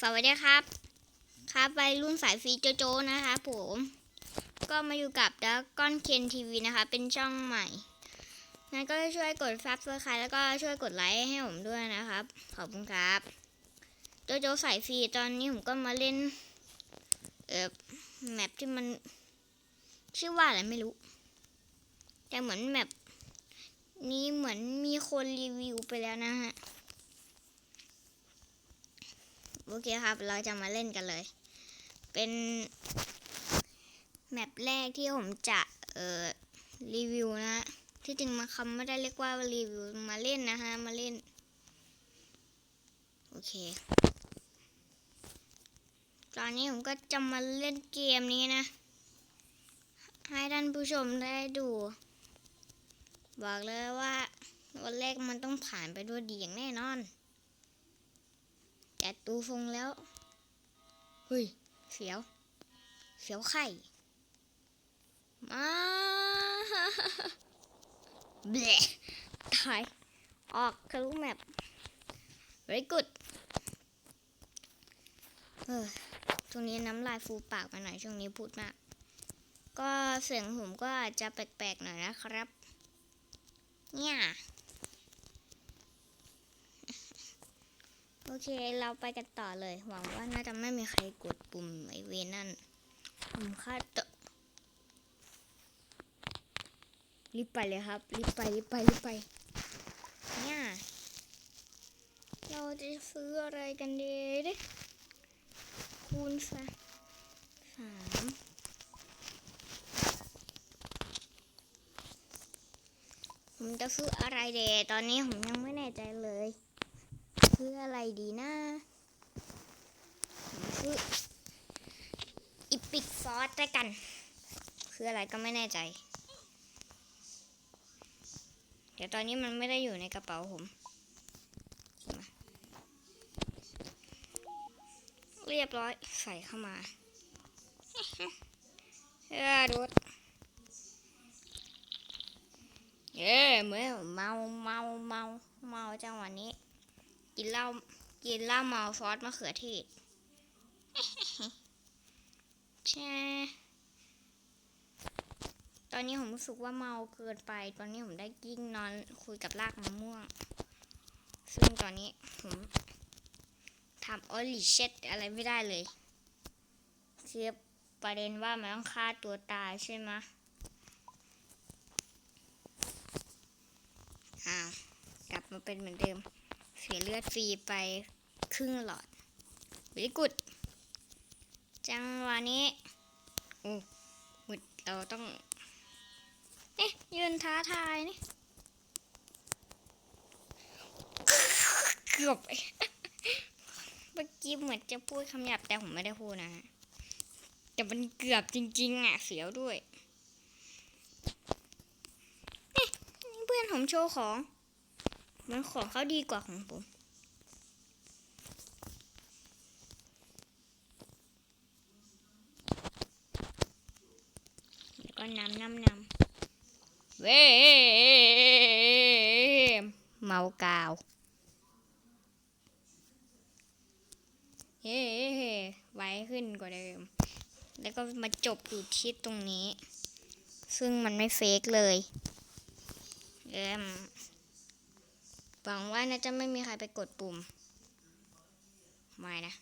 สวัสดีครับ ครับวัยรุ่นสายฟรีโจโจนะคะผม ก็มาอยู่กับดักก้อนเคนทีวีนะคะ เป็นช่องใหม่งั้นก็ช่วยกดซับสไครต์แล้วก็ช่วยกดไลค์ให้ผมด้วยนะครับ ขอบคุณครับ โจโจสายฟรีตอนนี้ผมก็มาเล่น เอ่อแมปที่มัน ชื่อว่าอะไรไม่รู้ แต่เหมือนแมปนี้เหมือนมีคนรีวิวไปแล้วนะฮะ โอเคครับ เราจะมาเล่นกันเลย เป็นแมปแรกที่ผมจะเอ่อรีวิวนะ ที่จริงมาคำไม่ได้เรียกว่ารีวิวมาเล่นนะฮะ มาเล่น โอเค ตอนนี้ผมก็จะมาเล่นเกมนี้นะ ให้ท่านผู้ชมได้ดู บอกเลยว่าวันแรกมันต้องผ่านไปด้วยดีอย่างแน่นอน แต่ดูทรงแล้วเฮ้ยเสียว เสียวไข่มาเบลตายออกทะลุแมป very good เออช่วงนี้น้ำลายฟูปากมาหน่อยช่วงนี้พูดมาก ก็เสียงผมก็อาจจะแปลกๆหน่อยนะครับ เนี่ย โอ เค เราไปกันต่อเลย หวังว่าน่าจะไม่มีใครกดปุ่มไอเวนนั่นปุ่มค่าตะรีบไปเลยครับ รีบไป รีบไป รีบไป เนี่ย เราจะซื้ออะไรกันดีดิคูณซะสามผมจะซื้ออะไรเดตอนนี้ผมยังไม่แน่ใจเลย ซื้ออะไรดีนะซื้ออีพิกซอสด้วยกันคืออะไรก็ไม่แน่ใจ เดี๋ยวตอนนี้มันไม่ได้อยู่ในกระเป๋าผมเรียบร้อยใส่เข้ามาเออดูดเย้เมื่อเมาเมาเมาเมาจังหวะนี้ กินเหล้ากินเหล้าเมาซอสมะเขือเทศแช่ตอนนี้ผมรู้สึกว่าเมาเกินไป ตอนนี้ผมได้กิ้งนอนคุยกับรากมะม่วง ซึ่งตอนนี้ผมทำออลิเชตอะไรไม่ได้เลยคือประเด็นว่ามันต้องฆ่าตัวตายใช่ไหมอ้าวกลับมาเป็นเหมือนเดิม เสียเลือดฟรีไปครึ่งหลอดวิกุด จังหวะนี้โอ้หมุดเราต้องเอ๊ะยืนท้าทายนี่เกือบไปเมื่อกี้เหมือนจะพูดคำหยาบแต่ผมไม่ได้พูดนะแต่มันเกือบจริง ๆ อะ เสียวด้วยเนี่เพื่อนผมโชว์ของ มันของเขาดีกว่าของผมแล้วก็น้ำน้ำน้ำเว้ยเมากาวเฮ้ไว้ขึ้นกว่าเดิม แล้วก็มาจบอยู่ที่ตรงนี้ ซึ่งมันไม่เฟกเลยเอม หวังว่าน่าจะไม่มีใครไปกดปุ่ม ไม่นะ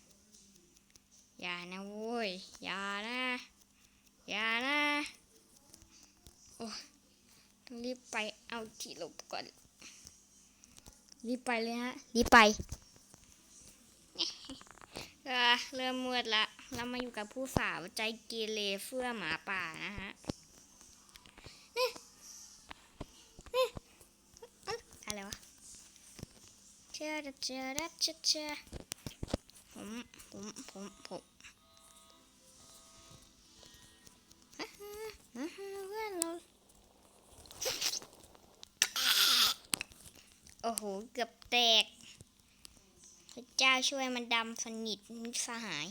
อย่านะโว้ย อย่านะ อย่านะ โอ้ต้องรีบไปเอาที่หลบก่อน รีบไปเลยฮะ รีบไปเออเริ่มมืดละ เรามาอยู่กับผู้สาวใจเกเรเฟื่อหมาป่านะฮะนี่นี่เอ๊ะอะไรวะ ชื่อเชื่อเชื่อเชื่อผมผมผมผมอ่าฮะอ่าฮะเพื่อนเราโอ้โห เกือบแตก พระเจ้าช่วยมันดำสนิทมิสหาย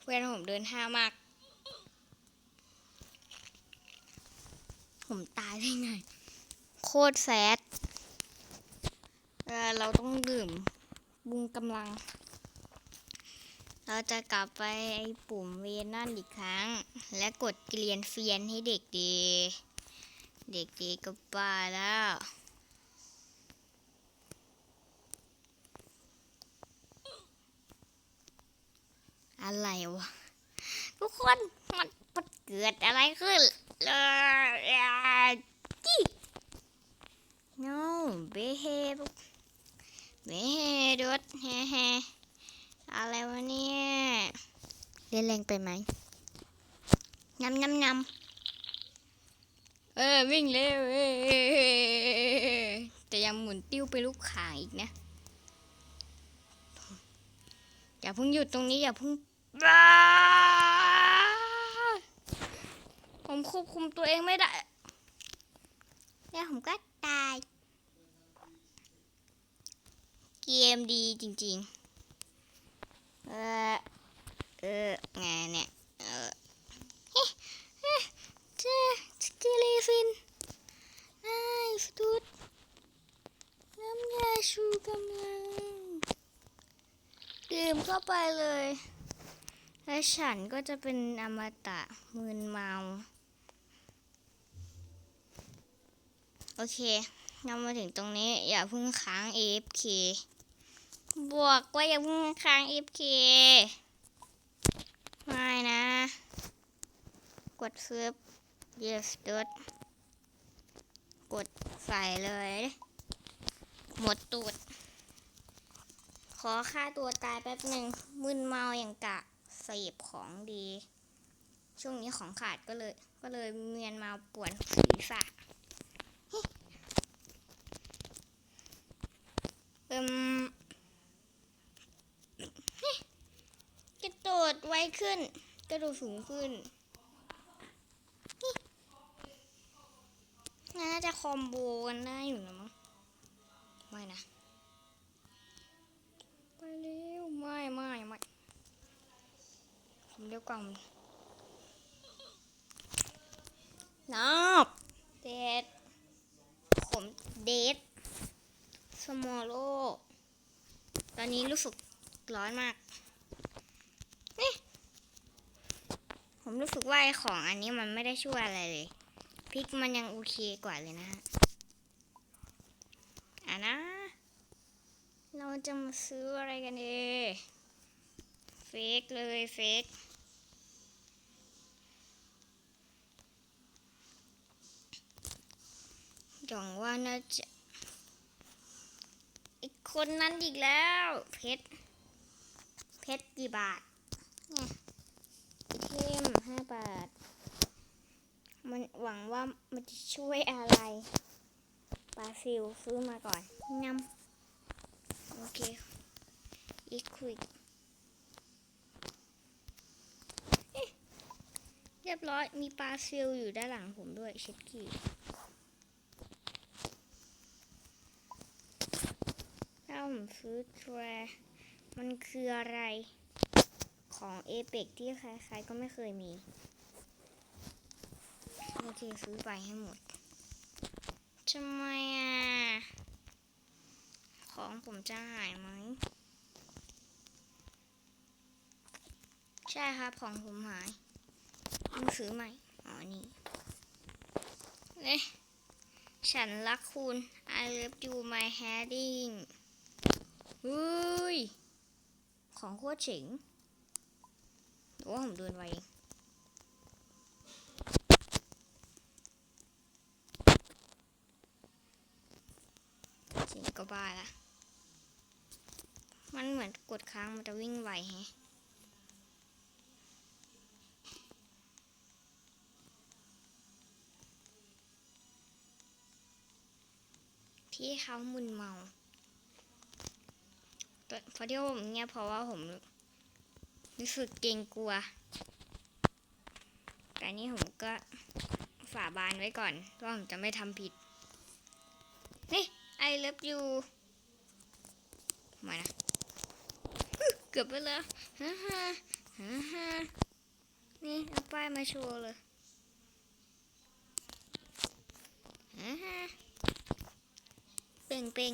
เพื่อนผมเดินห้ามาก ผมตายได้ไง โคตรแซดเราต้องดื่มบุงกำลัง เราจะกลับไปไอ้ปุ่มเวนนั่นอีกครั้ง และกดเกลียนเฟียนให้เด็กดี เด็กดีก็บ้าแล้วอะไรวะ ทุกคนมันมันเกิดอะไรขึ้นเลยจี้ no behave behave ดแฮแฮอะไรวะเนี่ยเล่นแรงไปไหมยำยำยำเออวิ่งเร็วเแต่ยังหมุนติ้วไปลูกขาอีกนะอย่าเพิ่งหยุดตรงนี้อย่าเพิ่ง ผมควบคุมตัวเองไม่ได้ แล้วผมก็ตาย เกมดีจริง ๆ เออ เออไงเนี่ย เออเฮ้เฮ้เจเจลีฟินไอ้สตูดน้ำยาชูกำลังดื่มเข้าไปเลย และฉันก็จะเป็นอมตะมึนเมา โอเคเรามาถึงตรงนี้อย่าพิ่งค้าง AFK บวกว่าอย่าพิ่งค้าง AFK ไม่นะ กดซิร์ฟ yes ดดกดใส่เลย หมดตูด ขอฆ่าตัวตายแป๊บหนึ่งมึนเมาอย่างกะ เสพของดี ช่วงนี้ของขาดก็เลย ก็เลยเมียนมาป่วนศีรษะเอิมกระโดดไวขึ้น กระโดดสูงขึ้นน่าจะคอมโบกันได้อยู่นะมั้งไม่นะ ไปเร็วไม่ไม่ไม่ผม เรียกกล่องน้อบเดดผมเดดสมอลโลตอนนี้รู้สึกร้อนมากนี่ผมรู้สึกว่าไอ้ของอันนี้มันไม่ได้ช่วยอะไรเลยพริกมันยังโอเคกว่าเลยนะฮะอะนะ เราจะมาซื้ออะไรกันดีเฟกเลยเฟก หวังว่าน่าจะ อีกคนนั้นอีกแล้ว เพชร เพชรกี่บาทเนี่ยไอเทมห้าบาท มันหวังว่ามันจะช่วยอะไรปลาซิลซื้อมาก่อนนำโอเค อีกคุยเอ๊ะเรียบร้อย มีปลาซิลอยู่ด้านหลังผมด้วยเช็ดกี้ถ้าผม ซื้อแทรมันคืออะไรของเอเปกที่ใครๆก็ไม่เคยมี โอเค ซื้อไปให้หมดทำไมอะ ของผมจะหายไหม ใช่ครับ ของผมหายต้องซื้อใหม่ อ๋อ นี่เอ๊ะฉันรักคุณ I love you my heading เฮ้ย ของโคตรเจ๋งหรือว่าผมเดินไวจริงก็บ้าละมันเหมือนกดค้างมันจะวิ่งไวแฮะพี่เขามึนเมา เพราะที่ผมเงียบเพราะว่าผมรู้สึกเกรงกลัว แต่นี่ผมก็ฝาบานไว้ก่อนว่าผมจะไม่ทำผิด นี่ I love you มานะเกือบไปแล้วฮ่าฮ่าฮ่าฮ่านี่เอาป้ายมาโชว์เลยฮ่าฮ่าเป่งเป่ง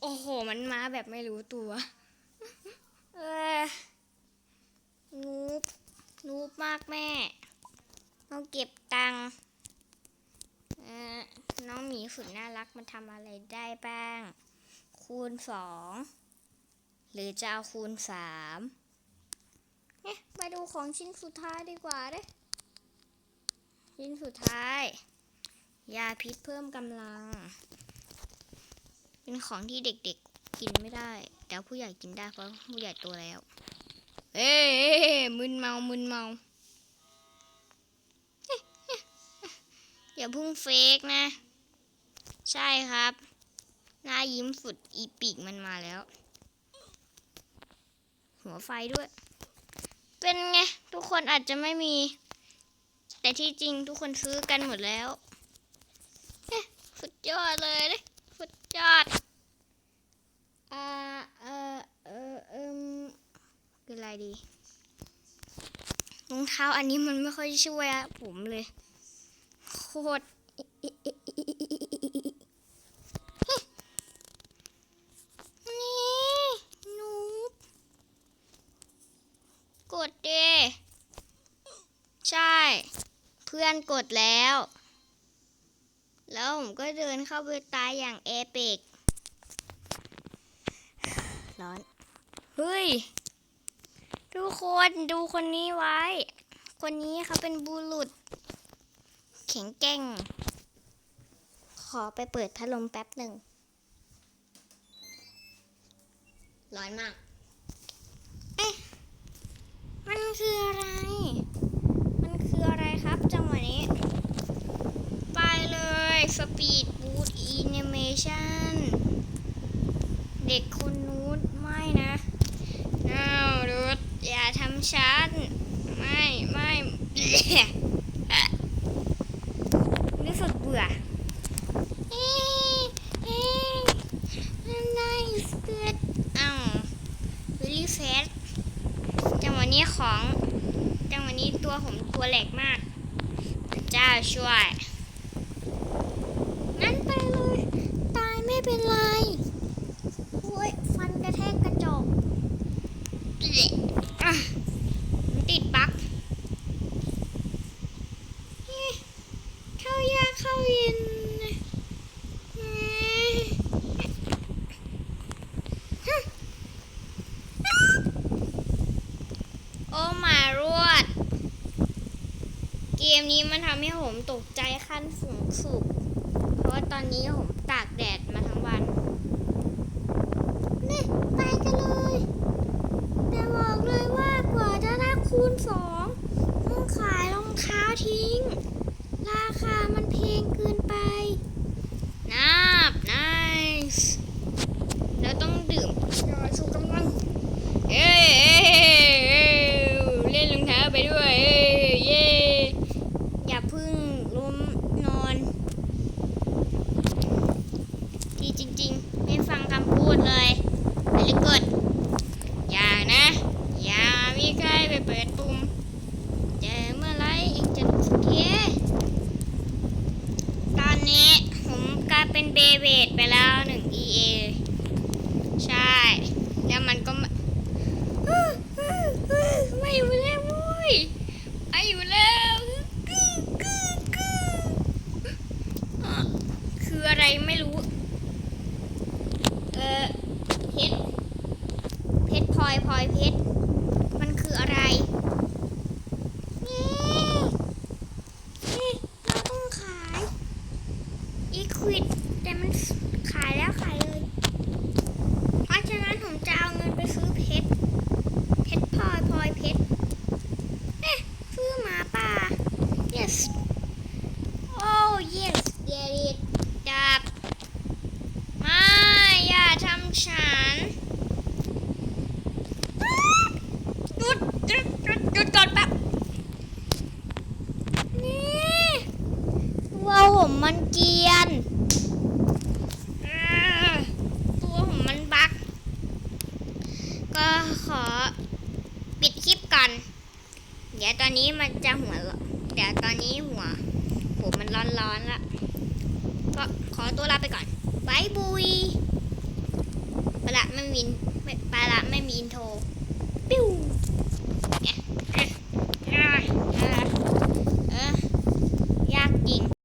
โอ้โห มันมาแบบไม่รู้ตัว เออนูบนูบมากแม่ต้องเก็บตังค์น้องหมีสุดน่ารักมันทำอะไรได้บ้าง คูณสอง หรือจะเอาคูณสามเนี่ยมาดูของชิ้นสุดท้ายดีกว่าเด้ชิ้นสุดท้าย ยาพิษเพิ่มกำลัง เป็นของที่เด็กๆกินไม่ได้ แต่ผู้ใหญ่กินได้เพราะผู้ใหญ่โตแล้ว เอ้มึนเมามึนเมาอย่าพุ่งเฟกนะ ใช่ครับหน้ายิ้มสุดอีปีกมันมาแล้ว หัวไฟด้วย เป็นไง ทุกคนอาจจะไม่มี แต่ที่จริงทุกคนซื้อกันหมดแล้ว สุดยอดเลยเลย สุดยอดอ่าเออเออเอมคืออะไรดีรองเท้าอันนี้มันไม่ค่อยช่วยอะผมเลย โคตรนี่นูบกดเดใช่ เพื่อนกดแล้ว แล้วผมก็เดินเข้าไปตายอย่างเอเปิกร้อน เฮ้ย ทุกคนดูคนนี้ไว้ คนนี้เขาเป็นบุรุษ แข็งแกร่ง ขอไปเปิดพัดลมแป๊บหนึ่ง ร้อนมาก เอ๊ะ มันคืออะไร มันคืออะไรครับจังหวะนี้ ไปเลย สปีดบูทอิ น i เมชัน เด็กคนนู้นไม่นะน้าวรุดอย่าทำฉัน ไม่ไม่รู้สึกเบื่อเอ๊ะเอ๊ะมันน่าเกิดอ้าววิลลี่เฟสจังหวะนี้ของ จังหวะนี้ตัวผมตัวแหลกมาก พระเจ้าช่วย งั้นไปเลย ตายไม่ เป็นไรโอ้ยฟันกระแทกกระจกเอ๊ะอะมันติดปลั๊กเอ๊ะเข้ายากเข้าเย็นโอ้มารวด เกมนี้มันทำให้ผมตกใจขั้นสูงสุด ราะว่าตอนนี้ผมตากแดดมาทั้งวันนี่ไปกันเลย แต่บอกเลยว่ากว่าจะได้คูณสองต้องขายรองเท้าทิ้ง ราคามันแพงเกินไป